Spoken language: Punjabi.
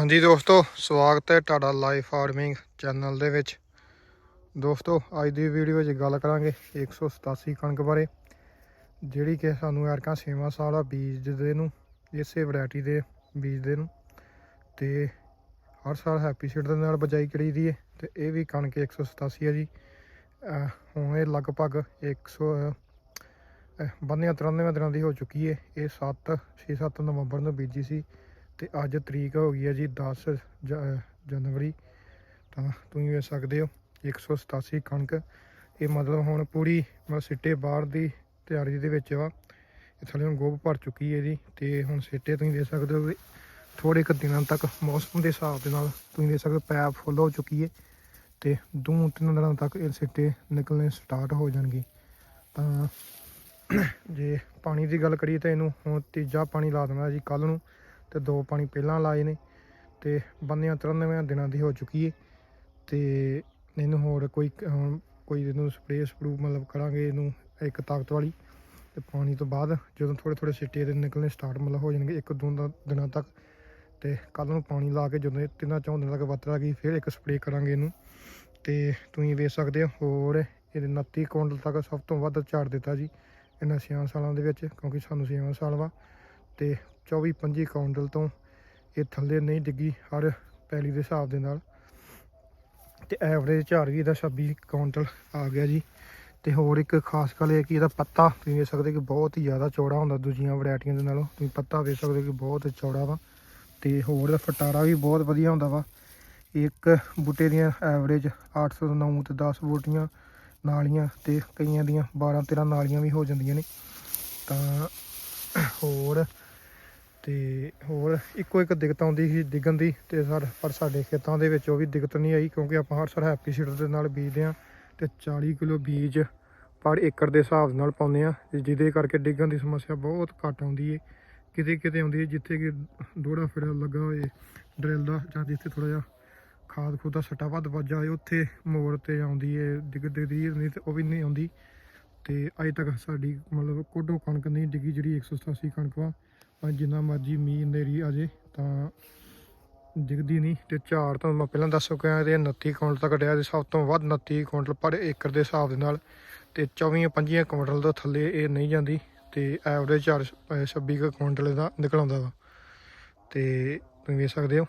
ਹਾਂਜੀ ਦੋਸਤੋ, ਸਵਾਗਤ ਹੈ ਤੁਹਾਡਾ ਲਾਈਫ ਫਾਰਮਿੰਗ ਚੈਨਲ ਦੇ ਵਿੱਚ। ਦੋਸਤੋ, ਅੱਜ ਦੀ ਵੀਡੀਓ ਵਿੱਚ ਗੱਲ ਕਰਾਂਗੇ 187 ਕਣਕ ਬਾਰੇ, ਜਿਹੜੀ ਕਿ ਸਾਨੂੰ ਐਰਕਾਂ ਛੇਵਾਂ ਸਾਲ ਆ ਬੀਜ ਦੇ ਨੂੰ, ਇਸੇ ਵੈਰਾਈਟੀ ਦੇ ਬੀਜ ਦੇ ਨੂੰ। ਤੇ ਹਰ ਸਾਲ ਹੈਪੀ ਸੀਡ ਦੇ ਨਾਲ ਬਜਾਈ ਕਰੀ ਦੀ ਹੈ ਤੇ ਇਹ ਵੀ ਕਣਕ 187 ਹੈ ਜੀ। ਹੁਣ ਇਹ ਲਗਭਗ 100 ਬੰਨਿਆ 93 ਦਿਨਾਂ ਦੀ ਹੋ ਚੁੱਕੀ ਹੈ ਇਹ 7 6-7 ਨਵੰਬਰ ਨੂੰ ਬੀਜੀ ਸੀ। ਤੇ ਅੱਜ ਤਰੀਕ ਹੋ ਗਈ ਹੈ ਜੀ 10 ਜਨਵਰੀ। ਤਾਂ ਤੁਸੀਂ ਵੇਖ ਸਕਦੇ ਹੋ 187 ਕਣਕ। ਇਹ ਮਤਲਬ ਹੁਣ ਪੂਰੀ ਮਤਲਬ ਸਿੱਟੇ ਬਾਹਰ ਦੀ ਤਿਆਰੀ ਦੇ ਵਿੱਚ ਵਾ। ਇਹ ਥੱਲੇ ਹੁਣ ਗੋਭ ਭਰ ਚੁੱਕੀ ਹੈ ਜੀ। ਤੇ ਹੁਣ ਸਿੱਟੇ ਤੁਸੀਂ ਦੇਖ ਸਕਦੇ ਹੋ ਵੀ ਥੋੜੇ ਕੁ ਦਿਨਾਂ ਤੱਕ ਮੌਸਮ ਦੇ ਹਿਸਾਬ ਦੇ ਨਾਲ ਤੁਸੀਂ ਦੇਖ ਸਕਦੇ ਹੋ ਪੈਪ ਫੁੱਲ ਹੋ ਚੁੱਕੀ ਹੈ। ਤੇ ਦੋ ਤਿੰਨ ਦਿਨਾਂ ਤੱਕ ਇਹ ਸਿੱਟੇ ਨਿਕਲਣੇ ਸਟਾਰਟ ਹੋ ਜਾਣਗੇ। ਤਾਂ ਜੇ ਪਾਣੀ ਦੀ ਗੱਲ ਕਰੀਏ ਤਾਂ ਇਹਨੂੰ ਹੁਣ ਤੀਜਾ ਪਾਣੀ ਲਾ ਦੇਣਾ ਜੀ ਕੱਲ ਨੂੰ। ਤੇ ਦੋ ਪਾਣੀ ਪਹਿਲਾਂ ਲਾਏ ਨੇ ਤੇ ਬੰਨਿਆਂ 93 ਦਿਨਾਂ ਦੀ ਹੋ ਚੁੱਕੀ ਹੈ ਤੇ ਇਹਨੂੰ ਹੋਰ ਕੋਈ ਹੁਣ ਕੋਈ ਇਹਨੂੰ ਸਪਰੇਅ ਸਪਰੂ ਮਤਲਬ ਕਰਾਂਗੇ ਇਹਨੂੰ ਇੱਕ ਤਾਕਤ ਵਾਲੀ ਤੇ ਪਾਣੀ ਤੋਂ ਬਾਅਦ ਜਦੋਂ ਥੋੜੇ ਥੋੜੇ ਸਿੱਟੇ ਦੇ ਨਿਕਲਣੇ ਸਟਾਰਟ ਮਤਲਬ ਹੋ ਜਾਣਗੇ ਇੱਕ ਦੋ ਦਾ- ਦਿਨਾਂ ਤੱਕ ਤੇ ਕੱਲ ਨੂੰ ਪਾਣੀ ਲਾ ਕੇ ਜਦੋਂ ਇਹ ਤਿੰਨਾਂ ਚੌਂ ਦਿਨਾਂ ਤੱਕ ਵੱਧ ਗਈ ਫਿਰ ਇੱਕ ਸਪਰੇਅ ਕਰਾਂਗੇ ਇਹਨੂੰ ਤੇ ਤੁਸੀਂ ਵੇਖ ਸਕਦੇ ਹੋ ਹੋਰ ਇਹਦੇ 29 ਕੁਇੰਟਲ ਤੱਕ ਸਭ ਤੋਂ ਵੱਧ ਝਾੜ ਦਿੱਤਾ ਜੀ ਇਹਨਾਂ ਛੇਆਂ ਸਾਲਾਂ ਦੇ ਵਿੱਚ ਕਿਉਂਕਿ ਸਾਨੂੰ ਛੇਵਾਂ ਸਾਲ ਵਾ ਤੇ 24 25 ਕੁਇੰਟਲ ਤੋਂ ਇਹ ਥੱਲੇ ਨਹੀਂ ਡਿੱਗੀ ਹਰ ਪੈਲੀ ਦੇ ਹਿਸਾਬ ਦੇ ਨਾਲ। ਤੇ ਐਵਰੇਜ ਝਾੜ ਵੀ ਇਹਦਾ 26 ਕੁਇੰਟਲ ਆ ਗਿਆ ਜੀ। ਤੇ ਹੋਰ ਇੱਕ ਖਾਸ ਗੱਲ ਇਹ ਕਿ ਇਹਦਾ ਪੱਤਾ ਤੁਸੀਂ ਵੇਖ ਸਕਦੇ ਕਿ ਬਹੁਤ ਹੀ ਜ਼ਿਆਦਾ ਚੌੜਾ ਹੁੰਦਾ ਦੂਜੀਆਂ ਵੈਰਾਈਟੀਆਂ ਦੇ ਨਾਲੋਂ। ਤੁਸੀਂ ਪੱਤਾ ਵੇਖ ਸਕਦੇ ਕਿ ਬਹੁਤ ਚੌੜਾ ਵਾ। ਤੇ ਹੋਰ ਇਹਦਾ ਫਟਾਰਾ ਵੀ ਬਹੁਤ ਵਧੀਆ ਹੁੰਦਾ ਵਾ। ਇੱਕ ਬੂਟੇ ਦੀਆਂ ਐਵਰੇਜ 809 ਤੇ 10 ਬੂਟੀਆਂ ਨਾਲੀਆਂ ਤੇ ਕਈਆਂ ਦੀਆਂ 12 13 ਨਾਲੀਆਂ ਵੀ ਹੋ ਜਾਂਦੀਆਂ ਨੇ। ਤਾਂ ਹੋਰ ਤੇ ਹੋਰ ਇੱਕੋ ਇੱਕ ਦਿੱਕਤ ਆਉਂਦੀ ਸੀ ਡਿੱਗਣ ਦੀ ਤੇ ਸਰ, ਪਰ ਸਾਡੇ ਖੇਤਾਂ ਦੇ ਵਿੱਚ ਉਹ ਵੀ ਦਿੱਕਤ ਨਹੀਂ ਆਈ ਕਿਉਂਕਿ ਆਪਾਂ ਹਰ ਸਾਲ ਹੈਪੀ ਸੀਡਰ ਦੇ ਨਾਲ ਬੀਜਦੇ ਆ ਤੇ 40 ਕਿਲੋ ਬੀਜ ਪਰ ਏਕੜ ਦੇ ਹਿਸਾਬ ਨਾਲ ਪਾਉਂਦੇ ਆ ਜਿਹਦੇ ਕਰਕੇ ਡਿੱਗਣ ਦੀ ਸਮੱਸਿਆ ਬਹੁਤ ਘੱਟ ਆਉਂਦੀ ਏ। ਕਿਤੇ ਕਿਤੇ ਆਉਂਦੀ ਹੈ ਜਿੱਥੇ ਕਿ ਦੋੜਾ ਫੇਰਾ ਲੱਗਾ ਹੋਏ, ਡਰਿਲ ਦਾ ਜਾਂ ਜਿੱਥੇ ਥੋੜਾ ਜਿਹਾ ਖਾਦ ਖੂਦ ਦਾ ਸੱਟਾ ਵੱਧ ਵੱਜਾ ਹੋਏ, ਉੱਥੇ ਮੋੜ ਤੇ ਆਉਂਦੀ ਏ, ਡਿੱਗਦੇ ਦੀ ਨਹੀਂ ਤੇ ਉਹ ਵੀ ਨਹੀਂ ਆਉਂਦੀ। ਤੇ ਅਜੇ ਤੱਕ ਸਾਡੀ ਮਤਲਬ ਕੋਡੋ ਕਣਕ ਨਹੀਂ ਡਿੱਗੀ ਜਿਹੜੀ 187 ਕਣਕ ਵਾ। ਭਾਵੇਂ ਜਿੰਨਾ ਮਰਜ਼ੀ ਮੀਂਹ ਨੇਰੀ ਆ ਜੇ, ਤਾਂ ਦਿਖਦੀ ਨਹੀਂ ਤੇ ਝਾੜ ਤਾਂ ਮੈਂ ਪਹਿਲਾਂ ਦੱਸ ਚੁੱਕਿਆ ਇਹਦੇ 29 ਕੁਇੰਟਲ ਤੱਕ ਡਿਆ ਤੇ ਸਭ ਤੋਂ ਵੱਧ 29 ਕੁਇੰਟਲ ਪਰ ਏਕੜ ਦੇ ਹਿਸਾਬ ਦੇ ਨਾਲ ਤੇ 24 25 ਕੁਇੰਟਲ ਤੋਂ ਥੱਲੇ ਇਹ ਨਹੀਂ ਜਾਂਦੀ ਤੇ ਐਵਰੇਜ ਝਾੜ ਅਹ 26 ਕੁ ਕੁਇੰਟਲ ਦਾ ਨਿਕਲ ਆਉਂਦਾ ਵਾ। ਤੇ ਤੁਸੀਂ ਵੇਖ ਸਕਦੇ ਹੋ।